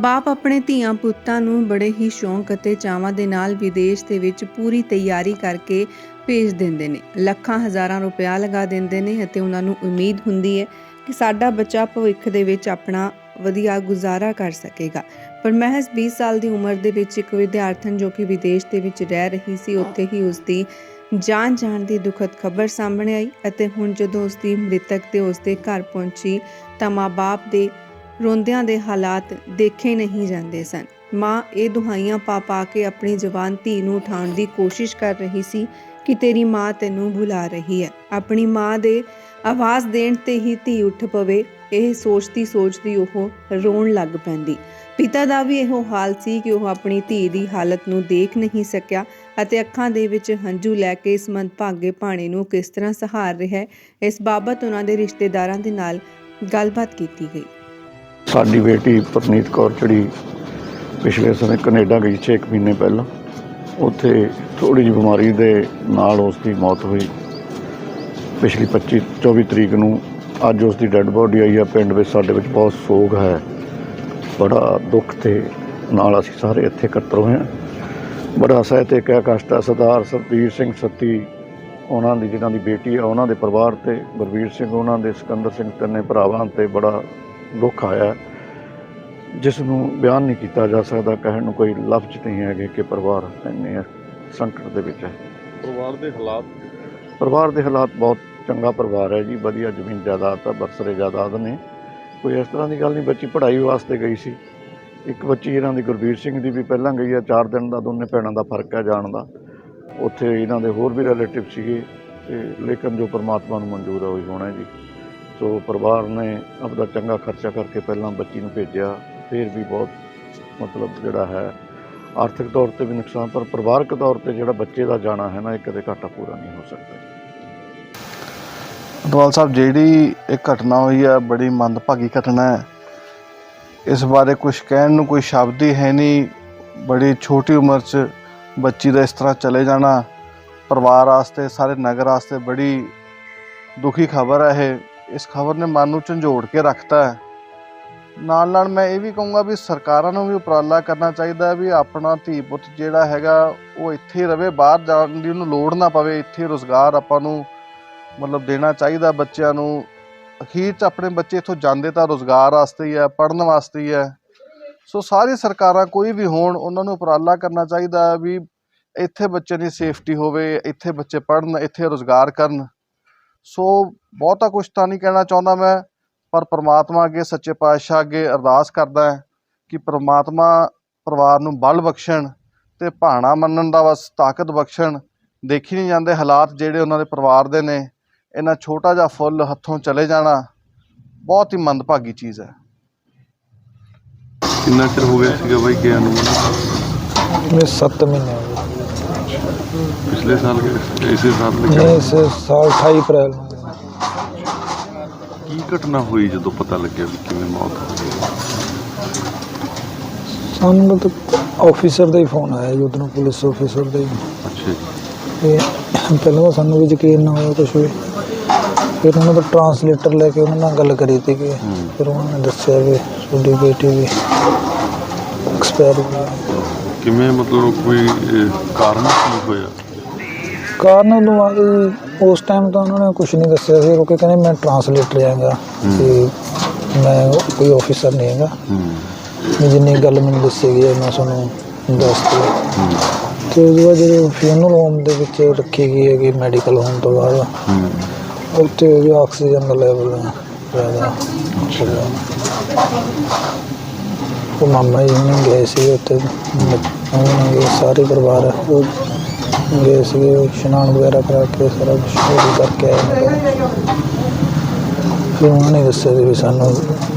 ਬੱਚੇ ਬਾਪ ਆਪਣੇ ਧੀਆਂ ਪੁੱਤਾਂ ਨੂੰ ਬੜੇ ਹੀ ਸ਼ੌਂਕ ਅਤੇ ਚਾਵਾਂ ਦੇ ਨਾਲ ਵਿਦੇਸ਼ ਦੇ ਵਿੱਚ ਪੂਰੀ ਤਿਆਰੀ ਕਰਕੇ ਭੇਜ ਦਿੰਦੇ ਨੇ। ਲੱਖਾਂ ਹਜ਼ਾਰਾਂ ਰੁਪਇਆ ਲਗਾ ਦਿੰਦੇ ਨੇ ਅਤੇ ਉਹਨਾਂ ਨੂੰ ਉਮੀਦ ਹੁੰਦੀ ਹੈ ਕਿ ਸਾਡਾ ਬੱਚਾ ਭਵਿੱਖ ਦੇ ਵਿੱਚ ਆਪਣਾ ਵਧੀਆ ਗੁਜ਼ਾਰਾ ਕਰ ਸਕੇਗਾ। ਪਰ ਮਹਿਜ਼ 20 ਸਾਲ ਦੀ ਉਮਰ ਦੇ ਵਿੱਚ ਇੱਕ ਵਿਦਿਆਰਥਣ ਜੋ ਕਿ ਵਿਦੇਸ਼ ਦੇ ਵਿੱਚ ਰਹਿ ਰਹੀ ਸੀ, ਉੱਥੇ ਹੀ ਉਸ ਦੀ ਜਾਨ ਜਾਣ ਦੀ ਦੁਖਦ ਖਬਰ ਸਾਹਮਣੇ ਆਈ ਅਤੇ ਹੁਣ ਜਦੋਂ ਉਸ ਦੀ ਮ੍ਰਿਤਕ ਤੇ ਉਸ ਦੇ ਘਰ ਪਹੁੰਚੀ ਤਾਂ ਮਾਂ-ਬਾਪ ਦੇ ਰੋਂਦਿਆਂ ਦੇ ਹਾਲਾਤ ਦੇਖੇ ਨਹੀਂ ਜਾਂਦੇ ਸਨ। ਮਾਂ ਇਹ ਦੁਹਾਈਆਂ ਪਾ ਪਾ ਕੇ ਆਪਣੀ ਜਵਾਨ ਧੀ ਨੂੰ ਉਠਾਉਣ ਦੀ ਕੋਸ਼ਿਸ਼ ਕਰ ਰਹੀ ਸੀ ਕਿ ਤੇਰੀ ਮਾਂ ਤੈਨੂੰ ਬੁਲਾ ਰਹੀ ਹੈ। ਆਪਣੀ ਮਾਂ ਦੇ ਆਵਾਜ਼ ਦੇਣ ਤੇ ਹੀ ਧੀ ਉੱਠ ਪਵੇ, ਇਹ ਸੋਚਦੀ ਸੋਚਦੀ ਉਹ ਰੋਣ ਲੱਗ ਪੈਂਦੀ। ਪਿਤਾ ਦਾ ਵੀ ਇਹੋ ਹਾਲ ਸੀ ਕਿ ਉਹ ਆਪਣੀ ਧੀ ਦੀ ਹਾਲਤ ਨੂੰ ਦੇਖ ਨਹੀਂ ਸਕਿਆ ਅਤੇ ਅੱਖਾਂ ਦੇ ਵਿੱਚ ਹੰਝੂ ਲੈ ਕੇ ਇਸ ਮੰਦਭਾਗੇ ਭਾਣੇ ਨੂੰ ਕਿਸ ਤਰ੍ਹਾਂ ਸਹਾਰ ਰਿਹਾ ਇਸ ਬਾਬਤ ਉਹਨਾਂ ਦੇ ਰਿਸ਼ਤੇਦਾਰਾਂ ਦੇ ਨਾਲ ਗੱਲਬਾਤ ਕੀਤੀ ਗਈ। ਸਾਡੀ ਬੇਟੀ ਪਰਨੀਤ ਕੌਰ ਜਿਹੜੀ ਪਿਛਲੇ ਸਮੇਂ ਕੈਨੇਡਾ ਗਈ 6 ਮਹੀਨੇ ਪਹਿਲਾਂ, ਉੱਥੇ ਥੋੜੀ ਜਿਹੀ ਬਿਮਾਰੀ ਦੇ ਨਾਲ ਉਸ ਦੀ ਮੌਤ ਹੋਈ। ਪਿਛਲੀ 25 24 ਤਰੀਕ ਨੂੰ ਅੱਜ ਉਸ ਦੀ ਡੈੱਡ ਬੋਡੀ ਆਈ ਆ, ਪਿੰਡ ਵਿੱਚ ਸਾਡੇ ਵਿੱਚ ਬਹੁਤ ਸੋਗ ਹੈ। ਬੜਾ ਦੁੱਖ ਤੇ ਨਾਲ ਅਸੀਂ ਸਾਰੇ ਇੱਥੇ ਇਕੱਤਰ ਹੋਏ ਹਾਂ। ਬੜਾ ਸਹਿਤਿਕ ਹੈ ਕਸ਼ਟ ਹੈ, ਸਰਦਾਰ ਸਰਬੀਰ ਸਿੰਘ ਸੱਤੀ ਉਹਨਾਂ ਦੀ ਜਿਹਨਾਂ ਦੀ ਬੇਟੀ ਆ, ਉਹਨਾਂ ਦੇ ਪਰਿਵਾਰ ਤੇ ਗੁਰਵੀਰ ਸਿੰਘ, ਉਹਨਾਂ ਦੇ ਸਿਕੰਦਰ ਸਿੰਘ ਤਿੰਨੇ ਭਰਾਵਾਂ ਤੇ ਬੜਾ ਦੁੱਖ ਆਇਆ। ਜਿਸ ਨੂੰ ਬਿਆਨ ਨਹੀਂ ਕੀਤਾ ਜਾ ਸਕਦਾ ਕਹਿਣ ਨੂੰ ਕੋਈ ਲਫ਼ਜ਼ ਨਹੀਂ ਹੈਗੇ ਕਿ ਪਰਿਵਾਰ ਇੰਨੇ ਸੰਕਟ ਦੇ ਵਿੱਚ ਹੈ। ਪਰਿਵਾਰ ਦੇ ਹਾਲਾਤ? ਪਰਿਵਾਰ ਦੇ ਹਾਲਾਤ ਬਹੁਤ ਚੰਗਾ ਪਰਿਵਾਰ ਹੈ ਜੀ ਵਧੀਆ ਜ਼ਮੀਨ ਜਾਇਦਾਦ ਆ ਬਰਸਰੇ ਜਾਇਦਾਦ ਨੇ। ਕੋਈ ਇਸ ਤਰ੍ਹਾਂ ਦੀ ਗੱਲ ਨਹੀਂ ਬੱਚੀ ਪੜ੍ਹਾਈ ਵਾਸਤੇ ਗਈ ਸੀ। ਇੱਕ ਬੱਚੀ ਇਹਨਾਂ ਦੀ ਗੁਰਵੀਰ ਸਿੰਘ ਦੀ ਵੀ ਪਹਿਲਾਂ ਗਈ ਆ 4 ਦਿਨ ਦਾ ਦੋਨੇ ਭੈਣਾਂ ਦਾ ਫ਼ਰਕ ਹੈ ਜਾਣ ਦਾ। ਉੱਥੇ ਇਹਨਾਂ ਦੇ ਹੋਰ ਵੀ ਰਿਲੇਟਿਵ ਸੀਗੇ ਤੇ ਲੇਕਿਨ ਜੋ ਪਰਮਾਤਮਾ ਨੂੰ ਮਨਜ਼ੂਰ ਹੈ ਉਹੀ ਹੋਣਾ ਹੈ ਜੀ। ਸੋ ਪਰਿਵਾਰ ਨੇ ਆਪਦਾ ਚੰਗਾ ਖਰਚਾ ਕਰਕੇ ਪਹਿਲਾਂ ਬੱਚੀ ਨੂੰ ਭੇਜਿਆ। ਫਿਰ ਵੀ ਬਹੁਤ ਮਤਲਬ ਜਿਹੜਾ ਹੈ, ਆਰਥਿਕ ਤੌਰ ਤੇ ਵੀ ਨੁਕਸਾਨ, ਪਰ ਪਰਿਵਾਰਕ ਤੌਰ ਤੇ ਜਿਹੜਾ ਬੱਚੇ ਦਾ ਜਾਣਾ ਹੈ ਨਾ, ਇਹ ਕਦੇ ਘਾਟਾ ਪੂਰਾ ਨਹੀਂ ਹੋ ਸਕਦਾ। ਅਟਵਾਲ ਸਾਹਿਬ, ਜਿਹੜੀ ਇਹ ਘਟਨਾ ਹੋਈ ਹੈ, ਬੜੀ ਮੰਦਭਾਗੀ ਘਟਨਾ ਹੈ। ਇਸ ਬਾਰੇ ਕੁਝ ਕਹਿਣ ਨੂੰ ਕੋਈ ਸ਼ਬਦ ਹੀ ਹੈ ਨਹੀਂ। ਬੜੀ ਛੋਟੀ ਉਮਰ 'ਚ ਬੱਚੀ ਦਾ ਇਸ ਤਰ੍ਹਾਂ ਚਲੇ ਜਾਣਾ, ਪਰਿਵਾਰ ਵਾਸਤੇ, ਸਾਰੇ ਨਗਰ ਵਾਸਤੇ ਬੜੀ ਦੁਖੀ ਖਬਰ ਹੈ ਇਹ। ਇਸ ਖਬਰ ਨੇ ਮਨ ਨੂੰ ਝੰਜੋੜ ਕੇ ਰੱਖਤਾ ਹੈ। ਨਾਲ ਨਾਲ ਮੈਂ ਇਹ ਵੀ ਕਹੂੰਗਾ ਵੀ ਸਰਕਾਰਾਂ ਨੂੰ ਵੀ ਉਪਰਾਲਾ ਕਰਨਾ ਚਾਹੀਦਾ ਵੀ ਆਪਣਾ ਧੀ ਪੁੱਤ ਜਿਹੜਾ ਹੈਗਾ, ਉਹ ਇੱਥੇ ਹੀ ਰਵੇ, ਬਾਹਰ ਜਾਣ ਦੀ ਉਹਨੂੰ ਲੋੜ ਨਾ ਪਵੇ, ਇੱਥੇ ਰੋਜ਼ਗਾਰ ਆਪਾਂ ਨੂੰ ਮਤਲਬ ਦੇਣਾ ਚਾਹੀਦਾ ਬੱਚਿਆਂ ਨੂੰ। ਅਖੀਰ 'ਚ ਆਪਣੇ ਬੱਚੇ ਇੱਥੋਂ ਜਾਂਦੇ ਤਾਂ ਰੋਜ਼ਗਾਰ ਵਾਸਤੇ ਹੀ ਹੈ, ਪੜ੍ਹਨ ਵਾਸਤੇ ਹੀ ਹੈ। ਸੋ ਸਾਰੀ ਸਰਕਾਰਾਂ ਕੋਈ ਵੀ ਹੋਣ, ਉਹਨਾਂ ਨੂੰ ਉਪਰਾਲਾ ਕਰਨਾ ਚਾਹੀਦਾ ਵੀ ਇੱਥੇ ਬੱਚੇ ਦੀ ਸੇਫਟੀ ਹੋਵੇ, ਇੱਥੇ ਬੱਚੇ ਪੜ੍ਹਨ, ਇੱਥੇ ਰੋਜ਼ਗਾਰ ਕਰਨ। ਸੋ ਬਹੁਤਾ ਕੁਝ ਤਾਂ ਨਹੀਂ ਕਹਿਣਾ ਚਾਹੁੰਦਾ ਮੈਂ। ਪਰ ਪ੍ਰਮਾਤਮਾ ਅੱਗੇ ਸੱਚੇ ਪਾਤਸ਼ਾਹ ਅੱਗੇ ਅਰਦਾਸ ਕਰਦਾ ਹੈ ਕਿ ਪ੍ਰਮਾਤਮਾ ਪਰਿਵਾਰ ਨੂੰ ਬਲ ਬਖਸ਼ਣ ਤੇ ਭਾਣਾ ਮੰਨਣ ਦਾ ਬਸ ਤਾਕਤ ਬਖਸ਼ਣ। ਦੇਖੀ ਨਹੀਂ ਜਾਂਦੇ ਹਾਲਾਤ ਜਿਹੜੇ ਉਹਨਾਂ ਦੇ ਪਰਿਵਾਰ ਦੇ ਨੇ। ਇਹਨਾਂ ਛੋਟਾ ਜਿਹਾ ਫੁੱਲ ਹੱਥੋਂ ਚਲੇ ਜਾਣਾ ਬਹੁਤ ਹੀ ਮੰਦਭਾਗੀ ਚੀਜ਼ ਹੈ। ਕਿੰਨਾ ਚਿਰ ਹੋ ਗਿਆ ਸੀਗਾ ਬਾਈ ਗਿਆ ਨੂੰ? ਮੈਂ 7 ਮਹੀਨੇ ਹੋ ਗਏ। ਪਿਛਲੇ ਸਾਲ ਇਸੇ ਸਾਲ ਨਹੀਂ ਇਸ ਸਾਲ 28 ਅਪ੍ਰੈਲ ਨੂੰ। ਕੀ ਘਟਨਾ ਹੋਈ ਜਦੋਂ ਪਤਾ ਲੱਗਿਆ ਵੀ ਕਿਵੇਂ ਮੌਤ ਹੋ ਗਈ? ਸਾਨੂੰ ਤਾਂ ਆਫੀਸਰ ਦਾ ਹੀ ਫੋਨ ਆਇਆ ਜੀ ਉਧਰੋਂ ਪੁਲਿਸ ਆਫੀਸਰ ਦਾ ਹੀ। ਅੱਛਾ ਜੀ। ਤੇ ਪਹਿਲਾਂ ਤਾਂ ਸਾਨੂੰ ਵੀ ਯਕੀਨ ਨਾ ਹੋਇਆ ਕੁਛ ਵੀ। ਫਿਰ ਉਹਨਾਂ ਦਾ ਟਰਾਂਸਲੇਟਰ ਲੈ ਕੇ ਉਹਨਾਂ ਨਾਲ ਗੱਲ ਕਰੀ ਤੀ ਕਿ ਫਿਰ ਉਹਨਾਂ ਨੇ ਦੱਸਿਆ ਵੀ ਤੁਹਾਡੀ ਬੇਟੀ ਵੀ ਐਕਸਪਾਇਰ ਹੋ ਗਈ। ਕਿਵੇਂ ਮਤਲਬ ਕੋਈ ਅਹ, ਕਾਰਨ ਕੀ ਹੋਇਆ? ਕਾਰਨ ਜੀ ਉਸ ਟਾਈਮ ਤਾਂ ਉਹਨਾਂ ਨੇ ਕੁਝ ਨਹੀਂ ਦੱਸਿਆ ਸੀ। ਉਹ ਕਿ ਕਹਿੰਦੇ ਮੈਂ ਟਰਾਂਸਲੇਟਰ ਹੈਗਾ ਤੇ ਮੈਂ ਕੋਈ ਆਫੀਸਰ ਨਹੀਂ ਹੈਗਾ। ਵੀ ਜਿੰਨੀ ਗੱਲ ਮੈਨੂੰ ਦੱਸੀ ਗਈ ਹੈ ਮੈਂ ਤੁਹਾਨੂੰ ਦੱਸ ਦਿੱਤੀ ਤੇ ਉਹਦੇ ਬਾਅਦ ਜਦੋਂ ਫਿਊਨਲ ਹੋਮ ਦੇ ਵਿੱਚ ਰੱਖੀ ਗਈ ਹੈਗੀ ਮੈਡੀਕਲ ਹੋਮ ਤੋਂ ਬਾਅਦ ਹੂੰ। ਉੱਥੇ ਉਹਦੀ ਆਕਸੀਜਨ ਦਾ ਲੈਵਲ ਜ਼ਿਆਦਾ। ਗਿਆ ਉਹ ਮਾਮਾ ਜੀ ਨੇ ਗਏ ਸੀ ਉੱਥੇ। ਉਹਨਾਂ ਨੇ ਸਾਰੇ ਪਰਿਵਾਰ ਉਹ ਗਏ ਸੀ ਇਸ਼ਨਾਨ ਵਗੈਰਾ ਕਰਾ ਕੇ ਸਾਰਾ ਕੁਛ ਉਹ ਕਰਕੇ ਆਏ ਨੇ। ਫਿਰ ਉਹਨਾਂ ਨੇ ਦੱਸਿਆ ਸੀ ਵੀ ਸਾਨੂੰ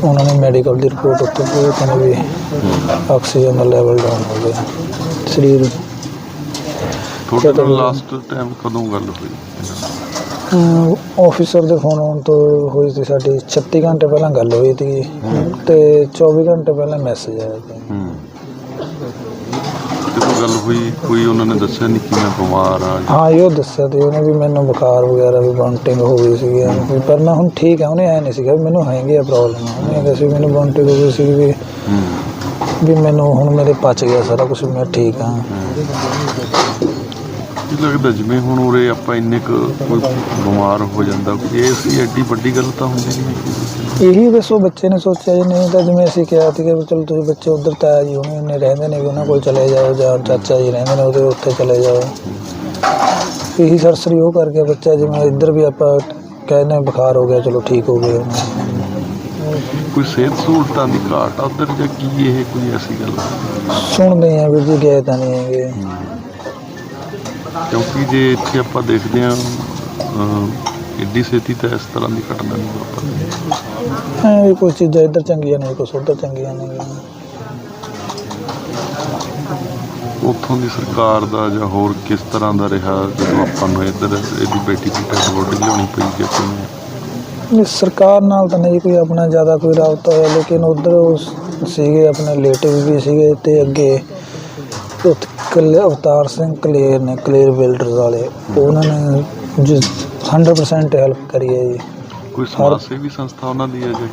ਉਹਨਾਂ ਨੇ ਮੈਡੀਕਲ ਦੀ ਰਿਪੋਰਟ ਉੱਤੇ ਕੋਈ ਕਹਿੰਦੇ ਵੀ ਆਕਸੀਜਨ ਦਾ ਲੈਵਲ ਡਾਊਨ ਹੋ ਗਿਆ। ਸਰੀਰ ਨਾਲ ਲਾਸਟ ਟਾਈਮ ਕਦੋਂ ਗੱਲ ਹੋਈ? ਆਫੀਸਰ ਦੇ ਫੋਨ ਆਉਣ ਤੋਂ ਹੋਈ ਸੀ ਸਾਡੀ 36 ਘੰਟੇ ਪਹਿਲਾਂ ਗੱਲ ਹੋਈ ਸੀ। ਤੇ 24 ਘੰਟੇ ਪਹਿਲਾਂ ਮੈਸੇਜ ਆਇਆ ਸੀ। ਹੂੰ। ਗੱਲ ਹੋਈ ਕੋਈ ਉਹਨਾਂ ਨੇ ਦੱਸਿਆ ਨਹੀਂ ਕਿ ਮੈਂ ਬਿਮਾਰ ਆ? ਹਾਂ ਇਹ ਦੱਸਿਆ ਤੇ ਉਹਨੇ ਵੀ ਮੈਨੂੰ ਬੁਖਾਰ ਵਗੈਰਾ ਵੀ ਵਾਂਟਿੰਗ ਹੋ ਗਈ ਸੀਗੀ ਵੀ ਪਰ ਮੈਂ ਹੁਣ ਠੀਕ ਹਾਂ ਉਹਨੇ ਐ ਨਹੀਂ ਸੀਗਾ ਵੀ ਮੈਨੂੰ ਹੈਗੀ ਆ ਪ੍ਰੋਬਲਮ ਉਹਨੇ ਸੀ ਮੈਨੂੰ ਵਾਂਟਿੰਗ ਹੋ ਗਈ ਸੀ ਵੀ ਵੀ ਮੈਨੂੰ ਹੁਣ ਮੇਰੇ ਪਚ ਗਿਆ ਸਾਰਾ ਕੁਝ ਮੈਂ ਠੀਕ ਹਾਂ। ਕੀ ਲੱਗਦਾ ਜਿਵੇਂ ਹੁਣ ਉਰੇ ਆਪਾਂ ਇੰਨੇ ਕੁ ਕੋਈ ਬਿਮਾਰ ਹੋ ਜਾਂਦਾ ਕੋਈ ਇਹ ਸੀ ਐਡੀ ਵੱਡੀ ਗੱਲ ਤਾਂ ਹੁੰਦੀ ਨਹੀਂ ਇਹੀ ਦੱਸੋ ਬੱਚੇ ਨੇ ਸੋਚਿਆ ਜੀ ਨਹੀਂ ਤਾਂ ਜਿਵੇਂ ਅਸੀਂ ਕਿਹਾ ਸੀ ਕਿ ਚਲੋ ਤੁਸੀਂ ਬੱਚੇ ਉਧਰ ਤਾਇਆ ਜੀ ਉਹਨੇ ਉਹਨੇ ਰਹਿੰਦੇ ਨੇ ਵੀ ਉਹਨਾਂ ਕੋਲ ਚਲੇ ਜਾਓ ਜਾਂ ਚਾਚਾ ਜੀ ਰਹਿੰਦੇ ਨੇ ਉਹਦੇ ਉੱਥੇ ਚਲੇ ਜਾਓ। ਇਹੀ ਸਰਸਰੀ ਉਹ ਕਰਕੇ ਬੱਚਾ ਜਿਵੇਂ ਇੱਧਰ ਵੀ ਆਪਾਂ ਕਹਿੰਦੇ ਬੁਖਾਰ ਹੋ ਗਿਆ ਚਲੋ ਠੀਕ ਹੋ ਗਿਆ। ਕੋਈ ਸਿਹਤ ਸਹੂਲਤਾਂ ਦੀ ਘਾਟ ਆ ਉੱਧਰ ਜਾਂ ਕੀ ਇਹ ਕੋਈ ਐਸੀ ਗੱਲ ਆ? ਸੁਣਦੇ ਆ ਵੀਰ ਜੀ ਗਏ ਤਾਂ ਨਹੀਂ ਹੈਗੇ। ਕਿਉਂਕਿ ਜੇ ਇੱਥੇ ਆਪਾਂ ਦੇਖਦੇ ਹਾਂ ਐਡੀ ਛੇਤੀ ਤਾਂ ਇਸ ਤਰ੍ਹਾਂ ਦੀ ਘਟਨਾ ਨਹੀਂ ਵਾਪਰਦੀ ਐਂ ਵੀ ਕੁਝ ਚੀਜ਼ਾਂ ਇੱਧਰ ਚੰਗੀਆਂ ਨੇ ਕੁਝ ਉੱਧਰ ਚੰਗੀਆਂ ਨੇ। ਉੱਥੋਂ ਦੀ ਸਰਕਾਰ ਦਾ ਜਾਂ ਹੋਰ ਕਿਸ ਤਰ੍ਹਾਂ ਦਾ ਰਿਹਾ ਜਦੋਂ ਆਪਾਂ ਨੂੰ ਇੱਧਰ ਇਹਦੀ ਬੇਟੀ ਦੀ ਡੈਡ ਬੋਡੀ ਲਿਆਉਣੀ ਪਈ ਜਾਂ ਕਿਵੇਂ ਸਰਕਾਰ ਨਾਲ ਤਾਂ ਨਹੀਂ ਕੋਈ ਆਪਣਾ ਜ਼ਿਆਦਾ ਕੋਈ ਰਾਬਤਾ ਹੋਇਆ ਲੇਕਿਨ ਉਧਰ ਸੀਗੇ ਆਪਣੇ ਰਿਲੇਟਿਵ ਵੀ ਸੀਗੇ ਤੇ ਅੱਗੇ ਉੱਥੇ ਕਲੇ ਅਵਤਾਰ ਸਿੰਘ ਕਲੇਰ ਨੇ ਕਲੇਰ ਬਿਲਡਰਸ ਵਾਲੇ ਉਹਨਾਂ ਨੇ ਜਿਸ 100% ਹੈਲਪ ਕਰੀ ਹੈ ਜੀ। ਕੋਈ ਸਮਾਜ ਸੇਵੀ ਸੰਸਥਾ ਉਹਨਾਂ ਦੀ ਹੈ ਜਾਂ?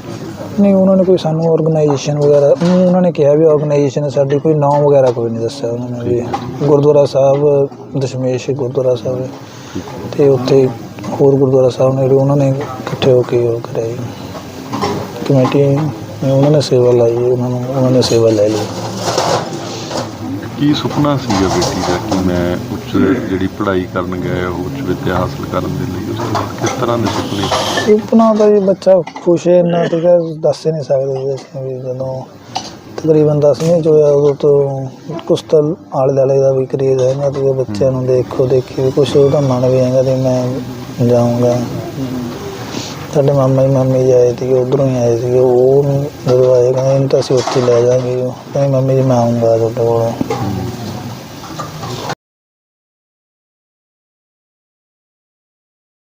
ਨਹੀਂ ਉਹਨਾਂ ਨੇ ਕੋਈ ਸਾਨੂੰ ਆਰਗੇਨਾਈਜੇਸ਼ਨ ਵਗੈਰਾ ਉਹਨਾਂ ਨੇ ਕਿਹਾ ਵੀ ਆਰਗੇਨਾਈਜੇਸ਼ਨ ਸਾਡੀ ਕੋਈ ਨਾਮ ਵਗੈਰਾ ਕੋਈ ਨਹੀਂ ਦੱਸਿਆ ਉਹਨਾਂ ਨੇ ਵੀ। ਗੁਰਦੁਆਰਾ ਸਾਹਿਬ ਦਸ਼ਮੇਸ਼ ਗੁਰਦੁਆਰਾ ਸਾਹਿਬ। ਤੇ ਉੱਥੇ ਹੋਰ ਗੁਰਦੁਆਰਾ ਸਾਹਿਬ ਨੇ ਉਹਨਾਂ ਨੇ ਇਕੱਠੇ ਹੋ ਕੇ ਉਹ ਕਰਿਆ ਜੀ। ਕਮੇਟੀ ਨੇ ਉਹਨਾਂ ਨੇ ਸੇਵਾ ਲਾਈ ਉਹਨਾਂ ਨੂੰ ਉਹਨਾਂ ਨੇ ਸੇਵਾ ਲੈ ਲਈ। ਕੀ ਸੁਪਨਾ ਸੀਗਾ ਬੇਟੀ ਦਾ ਕਿ ਮੈਂ ਉੱਚ ਜਿਹੜੀ ਪੜ੍ਹਾਈ ਕਰਨ ਗਏ ਉਹ ਉੱਚ ਵਿੱਦਿਆ ਹਾਸਲ ਕਰਨ ਦੇ ਲਈ ਉਸ ਤੋਂ ਬਾਅਦ ਕਿਸ ਤਰ੍ਹਾਂ ਦੇ ਸੁਪਨੇ ਸੀ? ਸੁਪਨਾ ਤਾਂ ਜੀ ਬੱਚਾ ਖੁਸ਼ ਹੈ, ਇੰਨਾ ਠੀਕ ਹੈ, ਦੱਸ ਹੀ ਨਹੀਂ ਸਕਦੇ ਜੀ ਅਸੀਂ ਵੀ ਜਦੋਂ ਤਕਰੀਬਨ 10ਵੀਂ ਚ ਹੋਇਆ, ਉਦੋਂ ਤੋਂ ਕੁਛ ਤਾਂ ਆਲੇ ਦੁਆਲੇ ਦਾ ਵੀ ਕਰੇਜ਼ ਹੈ ਨਾ ਤੇ ਬੱਚਿਆਂ ਨੂੰ ਦੇਖੋ ਦੇਖੀ ਵੀ ਕੁਛ ਉਹਦਾ ਮਨ ਵੀ ਹੈਗਾ ਤੇ ਮੈਂ ਜਾਊਂਗਾ ਸਾਡੇ ਮਾਮਾ ਜੀ, ਮਾਮੀ ਜੀ ਆਏ ਸੀਗੇ, ਉਧਰੋਂ ਹੀ ਆਏ ਸੀਗੇ, ਉਹ ਜਦੋਂ ਆਏ, ਕਹਿੰਦੇ, ਇਹਨੂੰ ਤਾਂ ਅਸੀਂ ਉੱਥੇ ਲੈ ਜਾਵਾਂਗੇ ਉਹ ਕਹਿੰਦੇ, ਮੰਮੀ ਜੀ, ਮੈਂ ਆਊਂਗਾ ਤੁਹਾਡੇ ਕੋਲ।